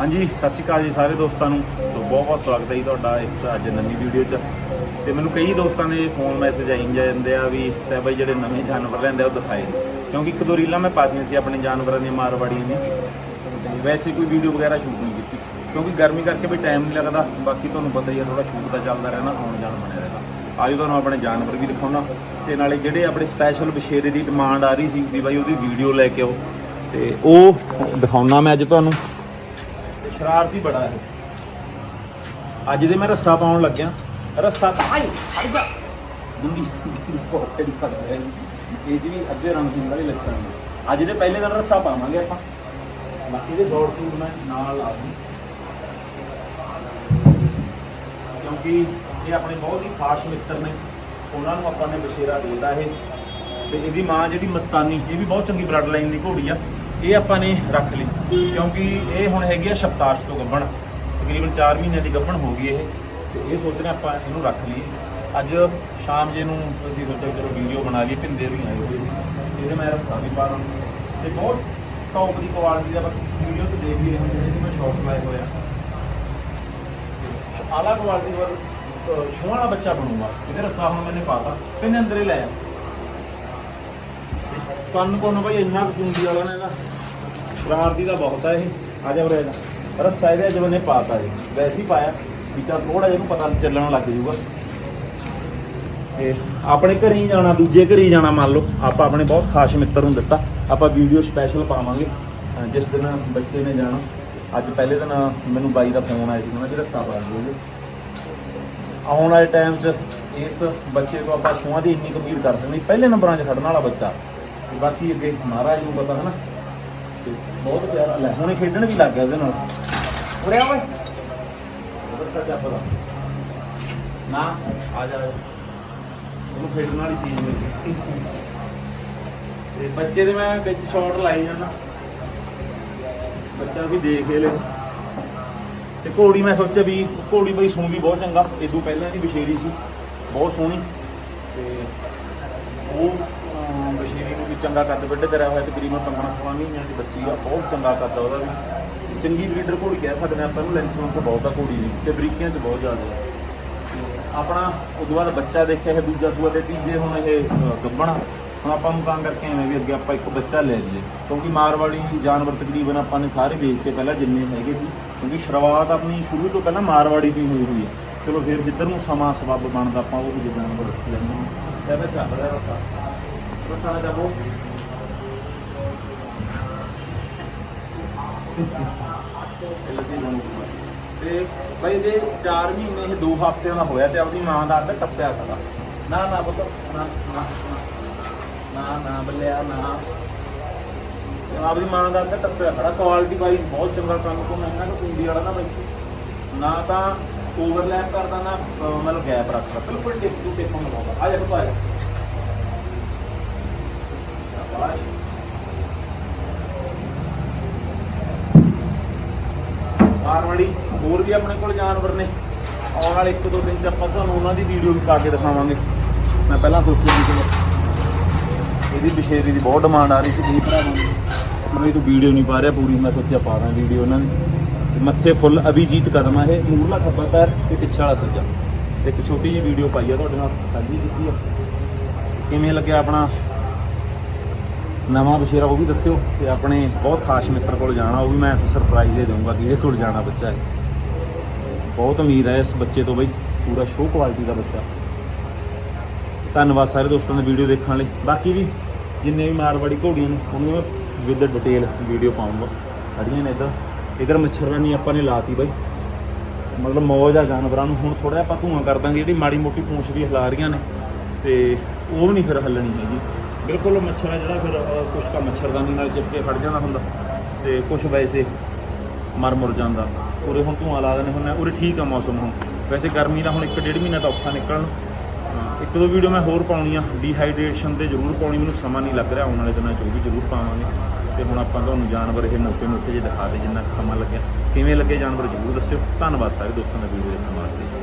ਹਾਂਜੀ, ਸਤਿ ਸ਼੍ਰੀ ਅਕਾਲ ਜੀ ਸਾਰੇ ਦੋਸਤਾਂ ਨੂੰ। ਸੋ ਬਹੁਤ ਬਹੁਤ ਸਵਾਗਤ ਹੈ ਜੀ ਤੁਹਾਡਾ ਇਸ ਅੱਜ ਨਵੀਂ ਵੀਡੀਓ 'ਚ। ਤੇ ਮੈਨੂੰ ਕਈ ਦੋਸਤਾਂ ਦੇ ਫੋਨ ਮੈਸੇਜ ਆਈ ਜਾਂਦੇ ਆ ਵੀ, ਤੇ ਬਾਈ ਜਿਹੜੇ ਨਵੇਂ ਜਾਨਵਰ ਲੈਂਦੇ ਆ, ਉਹ ਦਿਖਾਏ ਕਿਉਂਕਿ ਇੱਕ ਦੋ ਰੀਲਾਂ ਮੈਂ ਪਾਤੀਆਂ ਸੀ ਆਪਣੇ ਜਾਨਵਰਾਂ ਦੀਆਂ, ਮਾਰਵਾੜੀਆਂ ਦੀਆਂ। ਵੈਸੇ ਕੋਈ ਵੀਡੀਓ ਵਗੈਰਾ ਸ਼ੂਟ ਨਹੀਂ ਕੀਤੀ। ਕਿਉਂਕਿ ਗਰਮੀ ਕਰਕੇ ਵੀ ਟਾਈਮ ਨਹੀਂ ਲੱਗਦਾ। ਬਾਕੀ ਤੁਹਾਨੂੰ ਪਤਾ ਹੀ ਆ ਥੋੜਾ ਸ਼ੂਟ ਦਾ ਚੱਲਦਾ ਰਹਿਣਾ, ਆਉਣ ਜਾਣ ਬਣਿਆ ਰਹਿੰਦਾ ਅੱਜ ਤੁਹਾਨੂੰ ਆਪਣੇ ਜਾਨਵਰ ਵੀ ਦਿਖਾਉਣਾ। ਤੇ ਨਾਲੇ ਜਿਹੜੇ ਆਪਣੇ ਸਪੈਸ਼ਲ ਬਸ਼ੇਰੇ ਦੀ ਡਿਮਾਂਡ ਆ ਰਹੀ ਸੀ ਵੀ ਬਾਈ ਉਹਦੀ ਵੀਡੀਓ ਲੈ ਕੇ ਆਓ। ਤੇ ਉਹ ਦਿਖਾਉਣਾ ਮੈਂ ਅੱਜ ਤੁਹਾਨੂੰ। ਸ਼ਰਾਰਤੀ ਬੜਾ ਹੈ। ਅੱਜ ਦੇ ਮੈਂ ਰੱਸਾ ਪਾਉਣ ਲੱਗਿਆ। ਰੱਸਾ ਆਈ ਅੜ ਜਾ। ਦੁੰਗੀ ਬਹੁਤ ਫੜ ਹੈ ਇਹ ਜੀ ਵੀ ਅੱਧੇ ਰੰਗ ਦੀ ਵਾਲੀ ਲੱਛਣ ਨੇ। ਅੱਜ ਦੇ ਪਹਿਲੇ ਦਿਨ ਰੱਸਾ ਪਾਵਾਂਗੇ ਆਪਾਂ। ਬਾਕੀ ਦੇ ਦੌੜ ਸੂਟ ਮੈਂ ਨਾਲ ਲਾ ਦੂੰ ਕਿਉਂਕਿ ਇਹ ਆਪਣੇ ਬਹੁਤ ਹੀ ਖਾਸ ਮਿੱਤਰ ਨੇ। ਉਹਨਾਂ ਨੂੰ ਆਪਾਂ ਨੇ ਬਸ਼ੇਰਾ ਦੇਤਾ ਇਹ। ਤੇ ਇਹਦੀ ਮਾਂ ਜਿਹੜੀ ਮਸਤਾਨੀ, ਇਹ ਵੀ ਬਹੁਤ ਚੰਗੀ ਬਲੱਡ ਲਾਈਨ ਦੀ ਘੋੜੀ ਆ। ਇਹ ਆਪਾਂ ਨੇ ਰੱਖ ਲਈ, ਕਿਉਂਕਿ ਇਹ ਹੁਣ ਹੈਗੀ ਆ ਸ਼ਪਤਾਸ਼ ਤੋਂ ਗੱਭਣ। ਤਕਰੀਬਨ 4 ਮਹੀਨਿਆਂ ਦੀ ਗੱਭਣ ਹੋ ਗਈ ਇਹ, ਤੇ ਇਹ ਸੋਚ ਰਹੇ ਆਪਾਂ ਇਹਨੂੰ ਰੱਖ ਲਈਏ। ਅੱਜ ਸ਼ਾਮ ਜੇ ਨੂੰ ਅਸੀਂ ਸੋਚਿਆ ਚਲੋ ਵੀਡੀਓ ਬਣਾ ਲਈਏ ਪਿੰਦੇ ਵੀ ਆਏ ਹੋਏ ਇਹਦੇ ਮੈਂ ਰਸਾ ਵੀ ਪਾ ਦਾਂ ਤੇ ਬਹੁਤ ਟੌਪ ਦੀ ਕੁਆਲਿਟੀ ਦਾ ਵੀਡੀਓ ਤੇ ਦੇਖ ਹੀ ਰਹੇ ਹੋ ਜਿਹੜੇ ਕਿ ਮੈਂ ਸ਼ਾਰਟ ਲਾਇਆ ਹੋਇਆ। ਆਲਾ ਕੁਆਲਿਟੀ ਦਾ ਛੂਹਾਂ ਵਾਲਾ ਬੱਚਾ ਬਣੂਗਾ। ਇਹਦੇ ਰਸਾ ਹੁਣ ਮੈंने ਪਾਤਾ। ਪਿੰਦੇ ਅੰਦਰ ਹੀ ਲੈ ਕੰਨ ਕੋਨ ਭਾਈ ਇੰਨਾ ਕੁ ਕੁੰਡੀ ਵਾਲਾ ਨੇ ਨਾ ਸ਼ਰਾਰਤੀ ਦਾ ਬਹੁਤ ਆ ਇਹ, ਆ ਜਾ ਉਰੇ ਆ ਰੱਸਾ ਇਹਦੇ ਜਦੋਂ ਜਵਨੇ ਪਾਤਾ ਇਹ ਵੈਸੇ ਹੀ ਪਾਇਆ। ਵੀ ਤਾਂ ਥੋੜਾ ਜਿਹਾ ਨੂੰ ਪਤਾ ਚੱਲਣ ਲੱਗ ਜਾਊਗਾ। ਤੇ ਆਪਣੇ ਘਰੇ ਹੀ ਜਾਣਾ, ਦੂਜੇ ਘਰੇ ਹੀ ਜਾਣਾ ਮੰਨ ਲਓ। ਆਪਾਂ ਆਪਣੇ ਬਹੁਤ ਖਾਸ ਮਿੱਤਰ ਨੂੰ ਦਿੱਤਾ। ਆਪਾਂ ਵੀਡੀਓ ਸਪੈਸ਼ਲ ਪਾਵਾਂਗੇ। ਜਿਸ ਦਿਨ ਬੱਚੇ ਨੇ ਜਾਣਾ। ਅੱਜ ਪਹਿਲੇ ਦਿਨ ਮੈਨੂੰ ਬਾਈ ਦਾ ਫੋਨ ਆਇਆ ਸੀ। ਉਹਨਾਂ ਜਿਹੜਾ ਰੱਸਾ ਪਾ ਦਿਓ ਆਉਣ ਵਾਲੇ ਟਾਈਮ 'ਚ ਇਸ ਬੱਚੇ ਤੋਂ ਆਪਾਂ ਛੂਆਂ ਦੀ ਇੰਨੀ ਕਮੀਰ ਕਰ ਸਕਦੇ ਪਹਿਲੇ ਨੰਬਰਾਂ 'ਚ ਖੜਨ ਵਾਲਾ ਬੱਚਾ। ਤੇ ਬਾਕੀ ਅੱਗੇ ਮਹਾਰਾਜ ਨੂੰ ਪਤਾ ਹੈ ਨਾ। ਤੇ ਬਹੁਤ ਪਿਆਰਾ ਲੈ ਹੁਣੇ ਖੇਡਣ ਵੀ ਲੱਗ ਗਿਆ ਉਹਦੇ ਨਾਲ। ਉਰੇ ਆ ਓਏ। ਉਧਰ ਸੱਜਾ ਪਤਾ ਨਾ ਆ ਜਾ। ਉਹਨੂੰ ਖੇਡਣ ਵਾਲੀ ਚੀਜ਼ ਮਿਲ ਗਈ। ਤੇ ਬੱਚੇ ਦੇ ਮੈਂ ਵਿੱਚ ਸ਼ਾਟ ਲਾਈ ਜਾਂਦਾ। ਬੱਚਾ ਵੀ ਦੇਖ ਲੈ ਤੇ ਘੋੜੀ ਮੈਂ ਸੋਚਿਆ ਵੀ ਘੋੜੀ ਬਈ ਸੁਣ ਵੀ ਬਹੁਤ ਚੰਗਾ। ਇਦੋਂ ਪਹਿਲਾਂ ਦੀ ਬਸ਼ੇਰੀ ਸੀ। ਬਹੁਤ ਸੋਹਣੀ। ਤੇ ਉਹ ਚੰਗਾ ਕੱਦ ਵੱਡੇ ਕਰਿਆ ਹੋਇਆ ਤਕਰੀਬਨ 15 16 ਮਹੀਨਿਆਂ ਦੀ ਬੱਚੀ ਆ ਬਹੁਤ ਚੰਗਾ ਕੱਦ ਆ ਉਹਦਾ ਵੀ। ਚੰਗੀ ਬਰੀਡਰ ਘੋੜੀ ਕਹਿ ਸਕਦੇ ਆਪਾਂ ਇਹਨੂੰ ਲੈਂਥ ਤੋਂ ਬਹੁਤ ਆ ਘੋੜੀ ਦੀ ਤੇ ਬਰੀਕੀਆਂ 'ਚ ਬਹੁਤ ਜ਼ਿਆਦਾ ਆ। ਤੇ ਆਪਣਾ ਉਦੋਂ ਬਾਅਦ ਬੱਚਾ ਦੇਖਿਆ ਇਹ ਦੂਜਾ ਸੂਆ ਤੇ ਤੀਜੇ ਹੁਣ ਇਹ ਅ, ਹੁਣ ਆਪਾਂ ਨੂੰ ਤਾਂ ਕਰਕੇ ਐਵੇਂ ਵੀ ਅੱਗੇ ਆਪਾਂ ਇੱਕ ਬੱਚਾ ਲੈ ਲਈਏ। ਕਿਉਂਕਿ ਮਾਰਵਾੜੀ ਜਾਨਵਰ ਤਕਰੀਬਨ ਆਪਾਂ ਨੇ ਸਾਰੇ ਵੇਚ ਕੇ ਪਹਿਲਾਂ ਜਿੰਨੇ ਹੈਗੇ ਸੀ ਕਿਉਂਕਿ ਸ਼ੁਰੂਆਤ ਆਪਣੀ ਸ਼ੁਰੂ ਤੋਂ ਪਹਿਲਾਂ ਮਾਰਵਾੜੀ ਦੀ ਹੋਈ ਹੋਈ ਹੈ ਚਲੋ ਫਿਰ ਜਿੱਧਰ ਨੂੰ ਸਮਾਂ ਸਬੱਬ ਬਣਦਾ ਆਪਾਂ ਉਹ ਵੀ ਜਾਨਵਰ ਰੱਖ ਲੈਂਦੇ ਹਾਂ। ਤੇ ਮੈਂ ਚੱਲ ਰਿਹਾ ਰਸਾ ਰਸਾ ਨਾ ਤੇ ਬਈ ਜੇ 4 ਮਹੀਨੇ ਇਹ 2 ਹਫ਼ਤਿਆਂ ਦਾ ਹੋਇਆ ਤੇ ਆਪਣੀ ਮਾਂ ਦਾ ਅੱਧ ਟੱਪਿਆ ਖੜਾ ਨਾ ਨਾ ਪੁੱਤ, ਨਾ ਨਾ ਨਾ ਨਾ ਬੱਲਿਆ, ਨਾ। ਆਪਣੀ ਮਾਂ ਦਾ ਅੱਧ ਟੱਪਿਆ ਖੜਾ ਕੁਆਲਿਟੀ ਵਾਈਜ਼ ਬਹੁਤ ਚੰਗਾ ਕੰਮ ਕੋਲ ਇੰਨਾ ਕੁ ਕੁੰਡੀ ਵਾਲਾ ਨਾ ਬਈ। ਨਾ ਤਾਂ ਓਵਰਲੈਪ ਕਰਦਾ, ਨਾ ਮਤਲਬ ਗੈਪ ਰੱਖਦਾ। ਬਿਲਕੁਲ ਟਿਪ ਟੂ ਟਿਪ ਲਗਾਉਂਦਾ ਆ ਜਾ ਪੁੱਤ ਆ ਜਾ ਹੋਰ ਵੀ ਆਪਣੇ ਕੋਲ ਜਾਨਵਰ ਨੇ। ਆਉਣ ਵਾਲੇ ਇੱਕ ਦੋ ਦਿਨ ਚ ਆਪਾਂ ਤੁਹਾਨੂੰ ਉਹਨਾਂ ਦੀ ਵੀਡੀਓ ਵੀ ਪਾ ਕੇ ਦਿਖਾਵਾਂਗੇ। ਮੈਂ ਪਹਿਲਾਂ ਸੋਚਿਆ ਸੀ ਚਲੋ ਇਹਦੀ ਬਸ਼ੇਰੀ ਦੀ ਬਹੁਤ ਡਿਮਾਂਡ ਆ ਰਹੀ ਸੀ ਕਈ ਭਰਾਵਾਂ ਦੀ ਮੈਂ ਤੂੰ ਵੀਡੀਓ ਨਹੀਂ ਪਾ ਰਿਹਾ, ਪੂਰੀ ਮੈਂ ਸੋਚਿਆ ਪਾ ਦਾਂ ਵੀਡੀਓ ਉਹਨਾਂ ਦੀ। ਮੱਥੇ ਫੁੱਲ ਅਭਿਜੀਤ ਕਦਮ ਆ ਇਹ। ਮੂਰਲਾ ਖੱਬਾ ਪੈਰ ਤੇ ਪਿੱਛੇ ਵਾਲਾ ਸੱਜਾ। ਇੱਕ ਛੋਟੀ ਜਿਹੀ ਵੀਡੀਓ ਪਾਈ ਆ ਤੁਹਾਡੇ ਨਾਲ, ਸਾਂਝੀ ਕੀਤੀ ਆ। ਕਿਵੇਂ ਲੱਗਿਆ ਆਪਣਾ ਨਵਾਂ ਬਸ਼ੇਰਾ ਉਹ ਵੀ ਦੱਸਿਓ ਤੇ ਆਪਣੇ ਬਹੁਤ ਖਾਸ ਮਿੱਤਰ ਕੋਲ ਜਾਣਾ, ਉਹ ਵੀ ਮੈਂ ਸਰਪ੍ਰਾਈਜ਼ ਦੇ ਦਊਂਗਾ ਕਿ ਇਹਦੇ ਕੋਲ ਜਾਣਾ ਬੱਚਾ ਹੈ ਬਹੁਤ ਉਮੀਦ ਹੈ ਇਸ ਬੱਚੇ ਤੋਂ ਬਈ, ਪੂਰਾ ਸ਼ੋਅ ਕੁਆਲਿਟੀ ਦਾ ਬੱਚਾ। ਧੰਨਵਾਦ ਸਾਰੇ ਦੋਸਤਾਂ ਦਾ ਵੀਡੀਓ ਦੇਖਣ ਲਈ। ਬਾਕੀ ਵੀ ਜਿੰਨੇ ਵੀ ਮਾਰਵਾੜੀ ਘੋੜੀਆਂ ਨੇ, ਉਹਨਾਂ ਮੈਂ ਵਿਦ ਡਿਟੇਲ ਵੀਡੀਓ ਪਾਉਂਗਾ। ਖੜੀਆਂ ਨੇ ਇੱਧਰ। ਇੱਧਰ ਮੱਛਰਦਾਨੀ ਆਪਾਂ ਨੇ ਲਾਤੀ ਬਾਈ। ਮਤਲਬ ਮੌਜ ਆ ਜਾਨਵਰਾਂ ਨੂੰ। ਹੁਣ ਥੋੜਾ ਆਪਾਂ ਧੂਆਂ ਕਰ ਦਾਂਗੇ, ਜਿਹੜੀ ਮਾੜੀ ਮੋਟੀ ਪੂੰਛ ਵੀ ਹਿਲਾ ਰਹੀਆਂ ਨੇ। ਤੇ ਉਹ ਵੀ ਨਹੀਂ ਫਿਰ ਹੱਲਣੀ ਹੈਗੀ। ਬਿਲਕੁਲ ਮੱਛਰ ਹੈ ਜਿਹੜਾ ਫਿਰ ਅਹ, ਕੁਛ ਤਾਂ ਮੱਛਰਦਾਨੀ ਨਾਲ ਚਿਪਕੇ ਖੜ ਜਾਂਦਾ ਹੁੰਦਾ ਤੇ ਕੁਛ ਵੈਸੇ ਮਰ ਮੁਰ ਜਾਂਦਾ। ਉਰੇ ਹੁਣ ਧੂੰਆਂ ਲਾ ਦਿੰਦੇ ਹੁੰਦੇ ਆ ਉਰੇ ਠੀਕ ਆ ਮੌਸਮ ਹੁਣ। ਵੈਸੇ ਗਰਮੀ ਦਾ ਹੁਣ ਇੱਕ ਡੇਢ ਮਹੀਨਾ ਤਾਂ ਔਖਾ ਨਿਕਲਣ। ਹਾਂ, ਇੱਕ ਦੋ ਵੀਡੀਓ ਮੈਂ ਹੋਰ ਪਾਉਣੀ ਆ ਡੀਹਾਈਡਰੇਸ਼ਨ ਤੇ ਜ਼ਰੂਰ ਪਾਉਣੀ ਮੈਨੂੰ ਸਮਾਂ ਨਹੀਂ ਲੱਗ ਰਿਹਾ ਆਉਣ ਵਾਲੇ ਦਿਨਾਂ 'ਚ ਉਹ ਵੀ ਜ਼ਰੂਰ ਪਾਵਾਂਗੇ। ਤੇ ਹੁਣ ਆਪਾਂ ਤੁਹਾਨੂੰ ਜਾਨਵਰ ਇਹ ਮੋਟੇ ਮੋਟੇ ਜਿਹੇ ਦਿਖਾ ਦੇ ਜਿੰਨਾ ਕੁ ਸਮਾਂ ਲੱਗਿਆ। ਕਿਵੇਂ ਲੱਗੇ ਜਾਨਵਰ ਜ਼ਰੂਰ ਦੱਸਿਓ। ਧੰਨਵਾਦ ਸਾਰੇ ਦੋਸਤਾਂ ਦਾ ਵੀਡੀਓ ਦੇਖਣ ਵਾਸਤੇ।